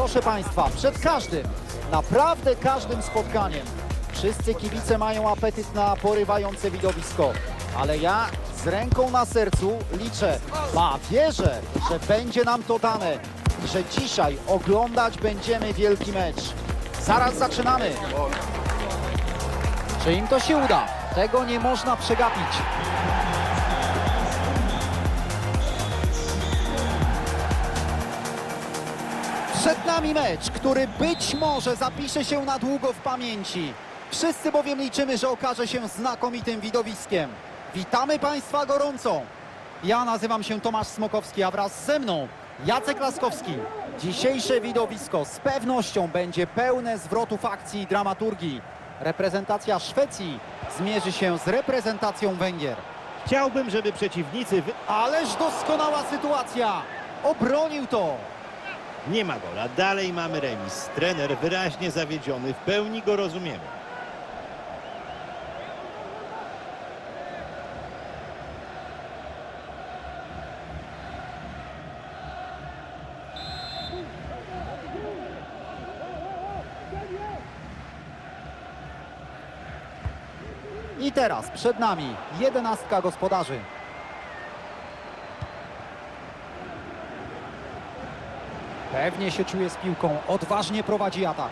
Proszę Państwa, przed każdym, naprawdę każdym spotkaniem wszyscy kibice mają apetyt na porywające widowisko. Ale ja z ręką na sercu liczę, ba, wierzę, że będzie nam to dane, że dzisiaj oglądać będziemy wielki mecz. Zaraz zaczynamy. Czy im to się uda? Tego nie można przegapić. Przed nami mecz, który być może zapisze się na długo w pamięci. Wszyscy bowiem liczymy, że okaże się znakomitym widowiskiem. Witamy Państwa gorąco. Ja nazywam się Tomasz Smokowski, a wraz ze mną Jacek Laskowski. Dzisiejsze widowisko z pewnością będzie pełne zwrotów akcji i dramaturgii. Reprezentacja Szwecji zmierzy się z reprezentacją Węgier. Chciałbym, żeby przeciwnicy... Wy... Ależ doskonała sytuacja! Obronił to! Nie ma gola, dalej mamy remis. Trener wyraźnie zawiedziony, w pełni go rozumiemy. I teraz przed nami jedenastka gospodarzy. Pewnie się czuje z piłką, odważnie prowadzi atak.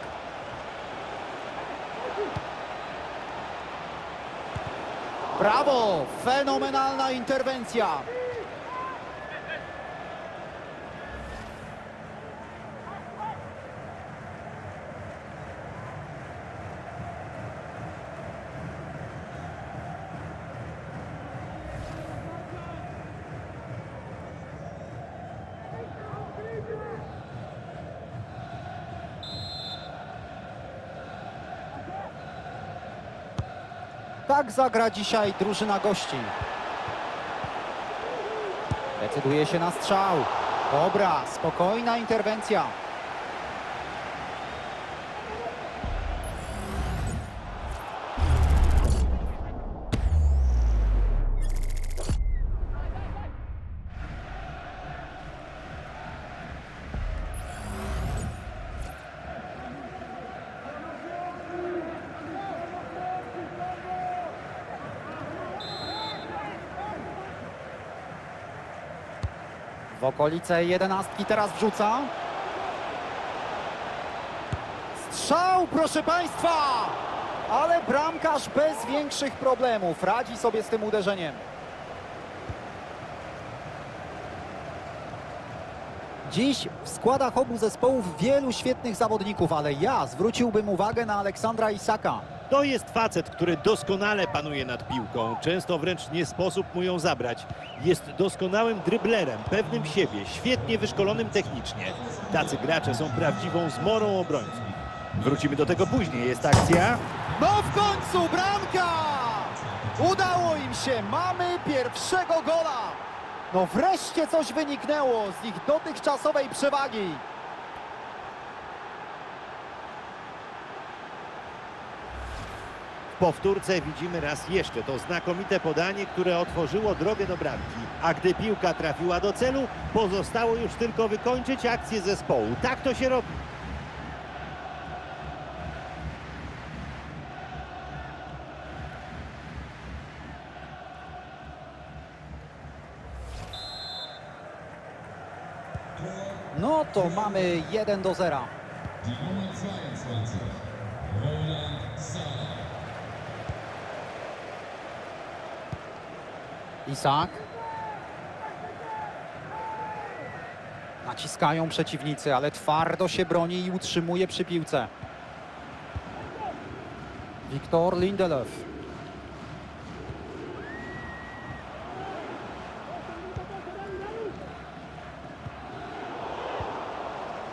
Brawo! Fenomenalna interwencja! Tak zagra dzisiaj drużyna gości. Decyduje się na strzał. Dobra, spokojna interwencja. W okolice jedenastki teraz wrzuca. Strzał, proszę Państwa! Ale bramkarz bez większych problemów radzi sobie z tym uderzeniem. Dziś w składach obu zespołów wielu świetnych zawodników, ale ja zwróciłbym uwagę na Aleksandra Isaka. To jest facet, który doskonale panuje nad piłką. Często wręcz nie sposób mu ją zabrać. Jest doskonałym dryblerem, pewnym siebie, świetnie wyszkolonym technicznie. Tacy gracze są prawdziwą zmorą obrońców. Wrócimy do tego później. Jest akcja. No w końcu bramka! Udało im się, mamy pierwszego gola! No wreszcie coś wyniknęło z ich dotychczasowej przewagi. Powtórce widzimy raz jeszcze to znakomite podanie, które otworzyło drogę do bramki. A gdy piłka trafiła do celu, pozostało już tylko wykończyć akcję zespołu. Tak to się robi. No to mamy 1 do 0. Isak. Naciskają przeciwnicy, ale twardo się broni i utrzymuje przy piłce. Wiktor Lindelöf.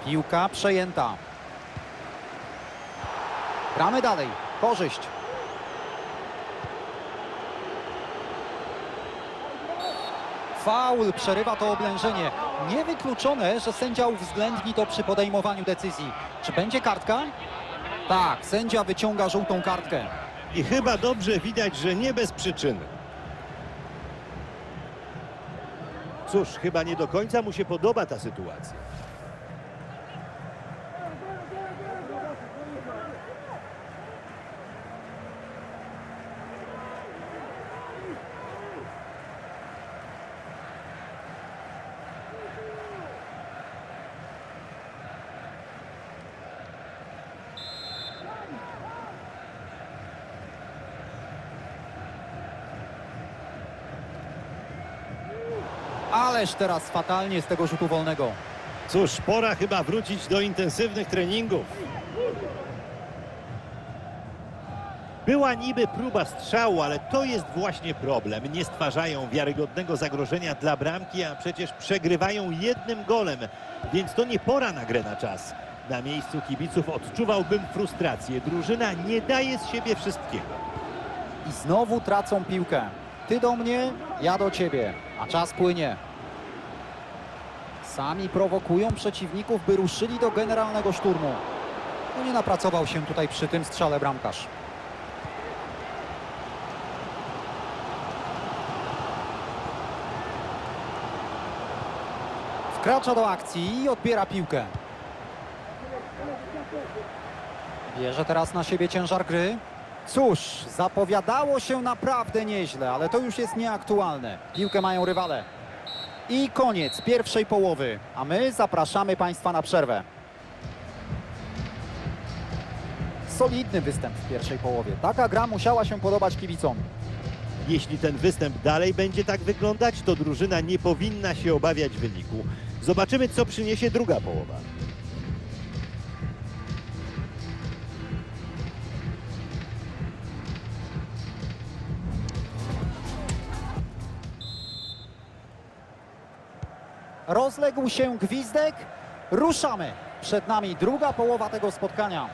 Piłka przejęta. Gramy dalej. Korzyść. Faul przerywa to oblężenie. Niewykluczone, że sędzia uwzględni to przy podejmowaniu decyzji. Czy będzie kartka? Tak, sędzia wyciąga żółtą kartkę. I chyba dobrze widać, że nie bez przyczyny. Cóż, chyba nie do końca mu się podoba ta sytuacja. Ależ teraz fatalnie z tego rzutu wolnego. Cóż, pora chyba wrócić do intensywnych treningów. Była niby próba strzału, ale to jest właśnie problem. Nie stwarzają wiarygodnego zagrożenia dla bramki, a przecież przegrywają jednym golem, więc to nie pora na grę na czas. Na miejscu kibiców odczuwałbym frustrację. Drużyna nie daje z siebie wszystkiego. I znowu tracą piłkę. Ty do mnie, ja do ciebie. A czas płynie. Sami prowokują przeciwników, by ruszyli do generalnego szturmu. No nie napracował się tutaj przy tym strzale bramkarz. Wkracza do akcji i odbiera piłkę. Bierze teraz na siebie ciężar gry. Cóż, zapowiadało się naprawdę nieźle, ale to już jest nieaktualne. Piłkę mają rywale. I koniec pierwszej połowy, a my zapraszamy Państwa na przerwę. Solidny występ w pierwszej połowie. Taka gra musiała się podobać kibicom. Jeśli ten występ dalej będzie tak wyglądać, to drużyna nie powinna się obawiać wyniku. Zobaczymy, co przyniesie druga połowa. Rozległ się gwizdek. Ruszamy. Przed nami druga połowa tego spotkania.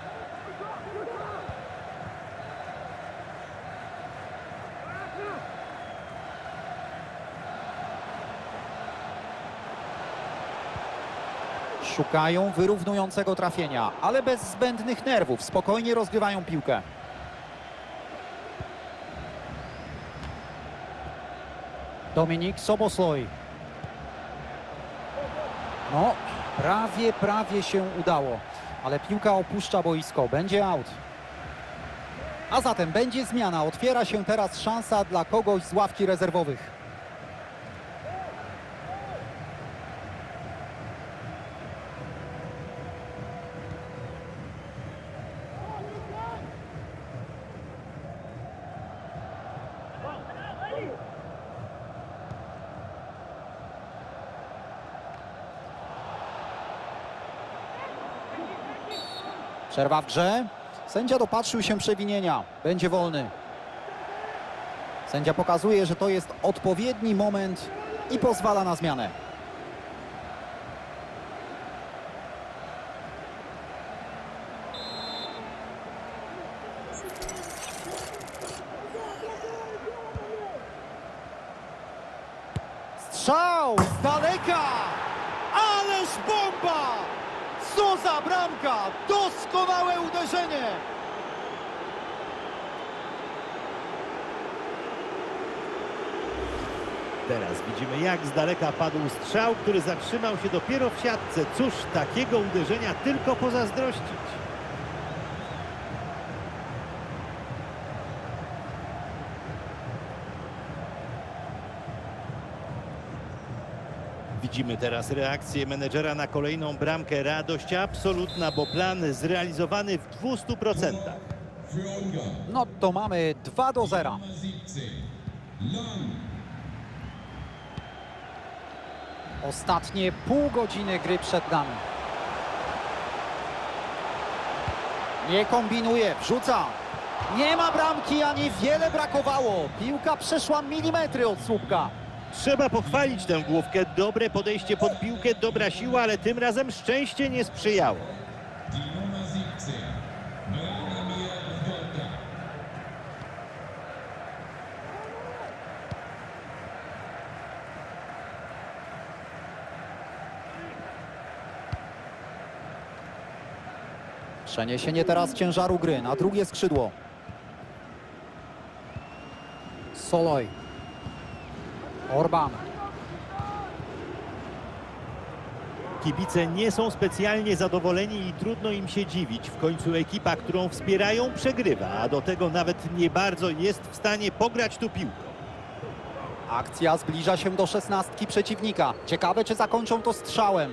Szukają wyrównującego trafienia, ale bez zbędnych nerwów. Spokojnie rozgrywają piłkę. Dominik Sobosloj. No, prawie, prawie się udało, ale piłka opuszcza boisko, będzie out. A zatem będzie zmiana, otwiera się teraz szansa dla kogoś z ławki rezerwowych. Przerwa w grze. Sędzia dopatrzył się przewinienia. Będzie wolny. Sędzia pokazuje, że to jest odpowiedni moment i pozwala na zmianę. Strzał z daleka! Ależ bomba! Co za bramka! Doskonałe uderzenie! Teraz widzimy, jak z daleka padł strzał, który zatrzymał się dopiero w siatce. Cóż, takiego uderzenia tylko pozazdrościć. Widzimy teraz reakcję menedżera na kolejną bramkę. Radość absolutna, bo plan zrealizowany w 200%. Für Ungarn. No to mamy 2 do 0. Nummer 17. Lang. Ostatnie pół godziny gry przed nami. Nie kombinuje, wrzuca. Nie ma bramki, a niewiele brakowało. Piłka przeszła milimetry od słupka. Trzeba pochwalić tę główkę. Dobre podejście pod piłkę, dobra siła, ale tym razem szczęście nie sprzyjało. Die Nummer 17. Branimir Gota. Przeniesienie teraz ciężaru gry na drugie skrzydło. Soloj. Orban. Kibice nie są specjalnie zadowoleni i trudno im się dziwić. W końcu ekipa, którą wspierają, przegrywa, a do tego nawet nie bardzo jest w stanie pograć tu piłką. Akcja zbliża się do szesnastki przeciwnika. Ciekawe, czy zakończą to strzałem.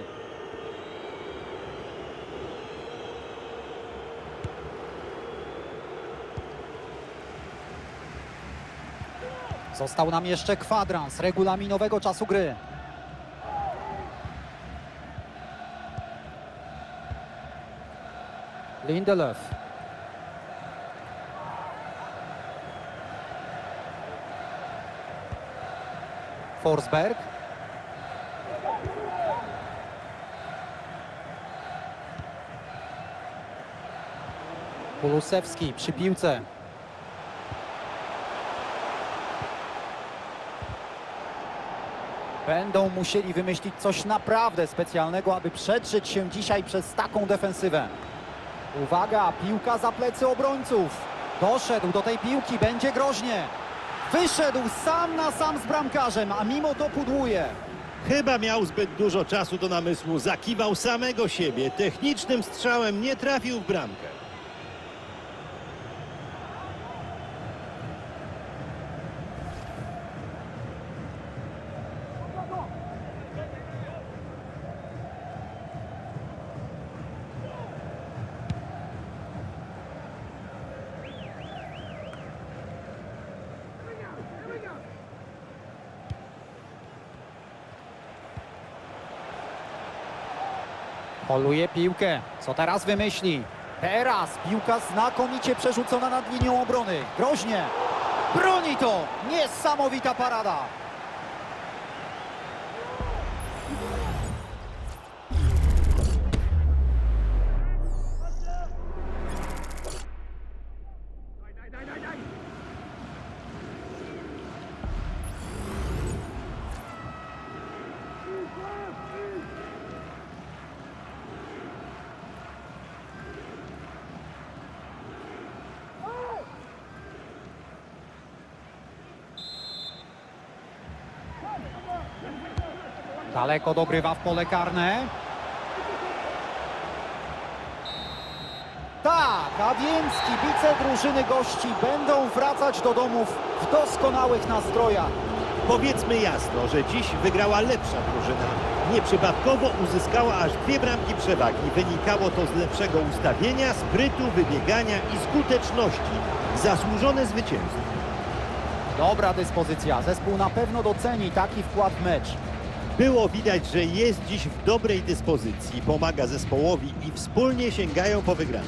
Został nam jeszcze kwadrans regulaminowego czasu gry. Lindelöf. Forsberg. Polusewski przy piłce. Będą musieli wymyślić coś naprawdę specjalnego, aby przedrzeć się dzisiaj przez taką defensywę. Uwaga, piłka za plecy obrońców. Doszedł do tej piłki, będzie groźnie. Wyszedł sam na sam z bramkarzem, a mimo to pudłuje. Chyba miał zbyt dużo czasu do namysłu, zakiwał samego siebie. Technicznym strzałem nie trafił w bramkę. Poluje piłkę. Co teraz wymyśli? Teraz piłka znakomicie przerzucona nad linią obrony. Groźnie. Broni to. Niesamowita parada. Daleko dogrywa w pole karne. Tak, a więc kibice drużyny gości będą wracać do domów w doskonałych nastrojach. Powiedzmy jasno, że dziś wygrała lepsza drużyna. Nieprzypadkowo uzyskała aż dwie bramki przewagi. Wynikało to z lepszego ustawienia, sprytu, wybiegania i skuteczności. Zasłużone zwycięstwo. Dobra dyspozycja. Zespół na pewno doceni taki wkład w mecz. Było widać, że jest dziś w dobrej dyspozycji, pomaga zespołowi i wspólnie sięgają po wygraną.